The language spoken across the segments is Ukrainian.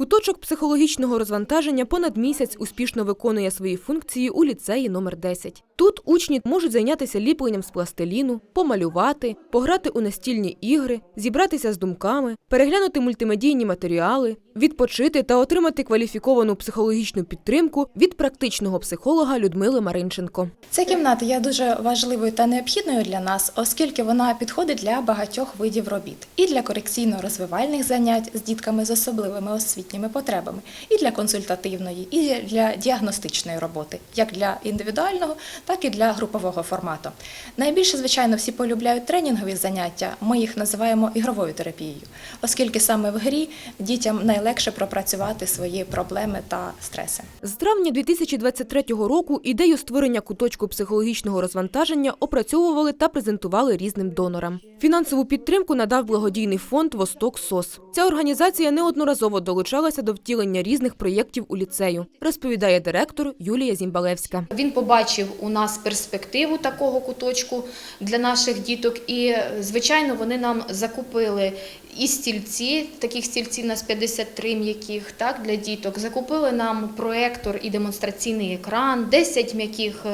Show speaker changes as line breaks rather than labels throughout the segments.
Куточок психологічного розвантаження понад місяць успішно виконує свої функції у ліцеї номер 10. Тут учні можуть зайнятися ліпленням з пластиліну, помалювати, пограти у настільні ігри, зібратися з думками, переглянути мультимедійні матеріали, відпочити та отримати кваліфіковану психологічну підтримку від практичного психолога Людмили Маринченко.
Ця кімната є дуже важливою та необхідною для нас, оскільки вона підходить для багатьох видів робіт і для корекційно-розвивальних занять з дітками з особливими освітніми потребами, і для консультативної, і для діагностичної роботи, як для індивідуального, так і для групового формату. Найбільше, звичайно, всі полюбляють тренінгові заняття. Ми їх називаємо ігровою терапією, оскільки саме в грі дітям найлегше пропрацювати свої проблеми та стреси.
З травня 2023 року ідею створення куточку психологічного розвантаження опрацьовували та презентували різним донорам. Фінансову підтримку надав благодійний фонд Восток СОС. Ця організація неодноразово долучалася до втілення різних проєктів у ліцею, розповідає директор Юлія Зімбалевська.
Він побачив у нас перспективу такого куточку для наших діток, і звичайно вони нам закупили і стільці, таких стільців у нас 53 м'яких, так для діток. Закупили нам проектор і демонстраційний екран, 10 м'яких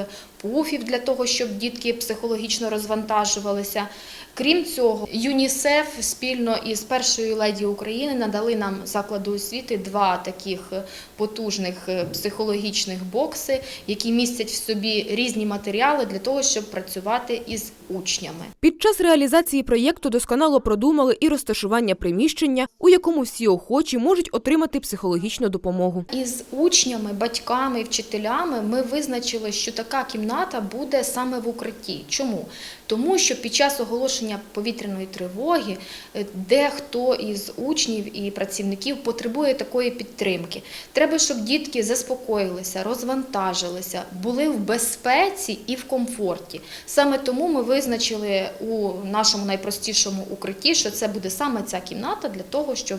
пуфів для того, щоб дітки психологічно розвантажувалися. Крім цього, ЮНІСЕФ спільно із першою леді України надали нам закладу освіти два таких потужних е, психологічних бокси, які містять в собі різні матеріали для того, щоб працювати із учнями.
Під час реалізації проєкту досконало продумали і розташування приміщення, у якому всі охочі можуть отримати психологічну допомогу.
Із учнями, батьками, вчителями ми визначили, що така кімната буде саме в укритті. Чому? Тому що під час оголошення повітряної тривоги е, дехто із учнів і працівників потребує такої підтримки. Треба, щоб дітки заспокоїлися, розвантажилися, були в безпеці і в комфорті. Саме тому ми визначили у нашому найпростішому укритті, що це буде саме ця кімната для того, щоб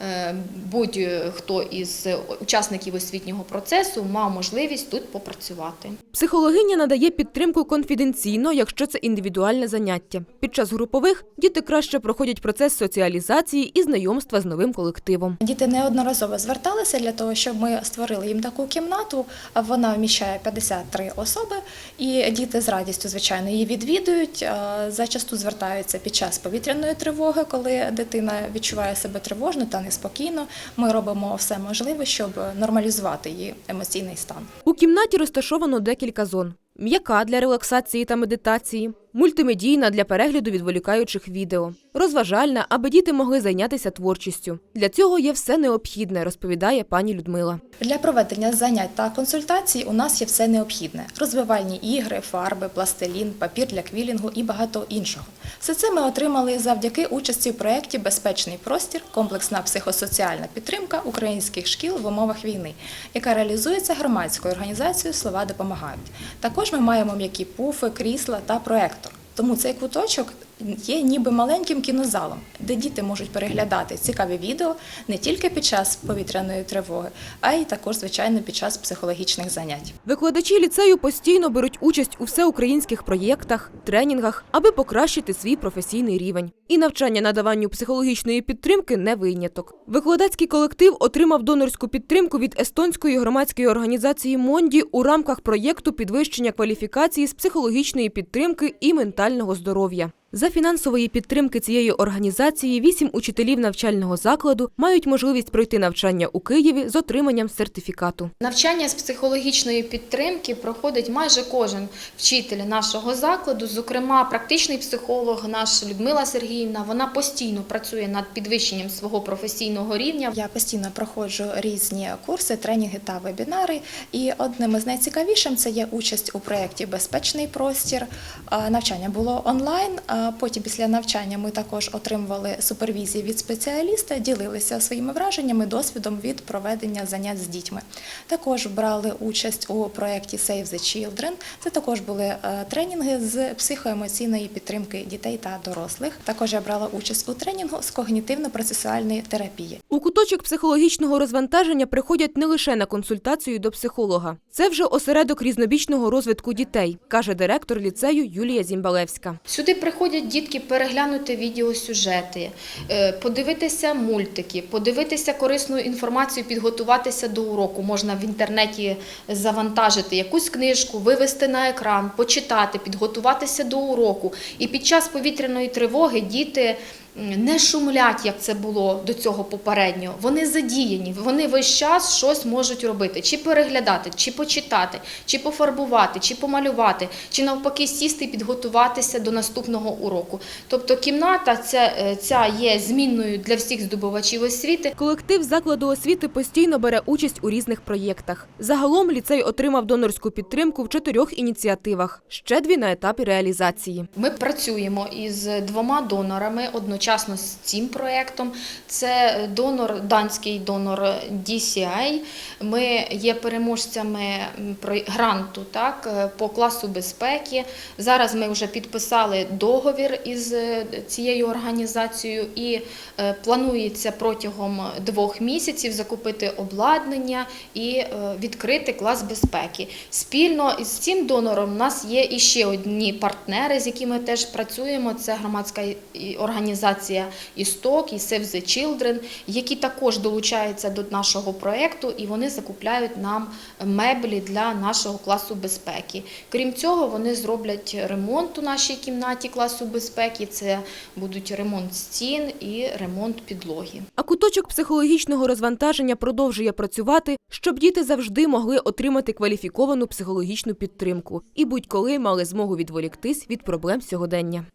е, будь-хто із учасників освітнього процесу мав можливість тут попрацювати.
Психологиня надає підтримку конфіденційно, якщо це індивідуальне заняття. Під час групових діти краще проходять процес соціалізації і знайомства з новим колективом.
Діти неодноразово зверталися для того, щоб ми створили їм таку кімнату. Вона вміщає 53 особи, і діти з радістю, звичайно, її відвідують. Зачасту звертаються під час повітряної тривоги, коли дитина відчуває себе тривожно та неспокійно. Ми робимо все можливе, щоб нормалізувати її емоційний стан.
У кімнаті розташовано декілька зон: м'яка для релаксації та медитації, мультимедійна для перегляду відволікаючих відео, розважальна, аби діти могли зайнятися творчістю. Для цього є все необхідне, розповідає пані Людмила.
Для проведення занять та консультацій у нас є все необхідне: розвивальні ігри, фарби, пластилін, папір для квілінгу і багато іншого. Все це ми отримали завдяки участі в проєкті Безпечний простір, комплексна психосоціальна підтримка українських шкіл в умовах війни, яка реалізується громадською організацією Слова допомагають. Також ми маємо м'які пуфи, крісла та проектор. Тому цей куточок є ніби маленьким кінозалом, де діти можуть переглядати цікаві відео не тільки під час повітряної тривоги, а й також, звичайно, під час психологічних занять.
Викладачі ліцею постійно беруть участь у всеукраїнських проєктах, тренінгах, аби покращити свій професійний рівень. І навчання надаванню психологічної підтримки не виняток. Викладацький колектив отримав донорську підтримку від естонської громадської організації Монді у рамках проєкту підвищення кваліфікації з психологічної підтримки і ментального здоров'я. За фінансової підтримки цієї організації вісім учителів навчального закладу мають можливість пройти навчання у Києві з отриманням сертифікату.
Навчання з психологічної підтримки проходить майже кожен вчитель нашого закладу. Зокрема, практичний психолог, наш Людмила Сергіївна, вона постійно працює над підвищенням свого професійного рівня.
Я постійно проходжу різні курси, тренінги та вебінари. І одним із найцікавішим це є участь у проєкті Безпечний простір. Навчання було онлайн. Потім, після навчання, ми також отримували супервізії від спеціаліста, ділилися своїми враженнями, досвідом від проведення занять з дітьми. Також брали участь у проєкті Save the Children. Це також були е, тренінги з психоемоційної підтримки дітей та дорослих. Також я брала участь у тренінгу з когнітивно-процесуальної терапії.
У куточок психологічного розвантаження приходять не лише на консультацію до психолога. Це вже осередок різнобічного розвитку дітей, каже директор ліцею Юлія Зімбалевська.
Сюди приходять приходять дітки переглянути відеосюжети, е, подивитися мультики, подивитися корисну інформацію, підготуватися до уроку. Можна в інтернеті завантажити якусь книжку, вивести на екран, почитати, підготуватися до уроку. І під час повітряної тривоги діти не шумлять, як це було до цього попередньо. Вони задіяні, вони весь час щось можуть робити, чи переглядати, чи почитати, чи пофарбувати, чи помалювати, чи навпаки сісти і підготуватися до наступного уроку. Тобто кімната ця, е, ця є змінною для всіх здобувачів освіти.
Колектив закладу освіти постійно бере участь у різних проєктах. Загалом ліцей отримав донорську підтримку в чотирьох ініціативах, ще дві на етапі реалізації.
Ми працюємо із двома донорами одночасно з цим проєктом. Це донор, данський донор DCI. Ми є переможцями гранту так, е, по класу безпеки. Зараз ми вже підписали договір із е, цією організацією і е, планується протягом двох місяців закупити обладнання і відкрити клас безпеки. Спільно із цим донором у нас є і ще одні партнери, з якими теж працюємо. Це громадська і- організація «Істок» і Save the Children, які також долучаються до нашого проєкту і вони закупляють нам меблі для нашого класу безпеки. Крім цього, вони зроблять ремонт у нашій кімнаті класу безпеки. Це будуть ремонт стін і ремонт підлоги.
А куточок психологічного розвантаження продовжує працювати, щоб діти завжди могли отримати кваліфіковану психологічну підтримку і будь-коли мали змогу відволіктись від проблем сьогодення.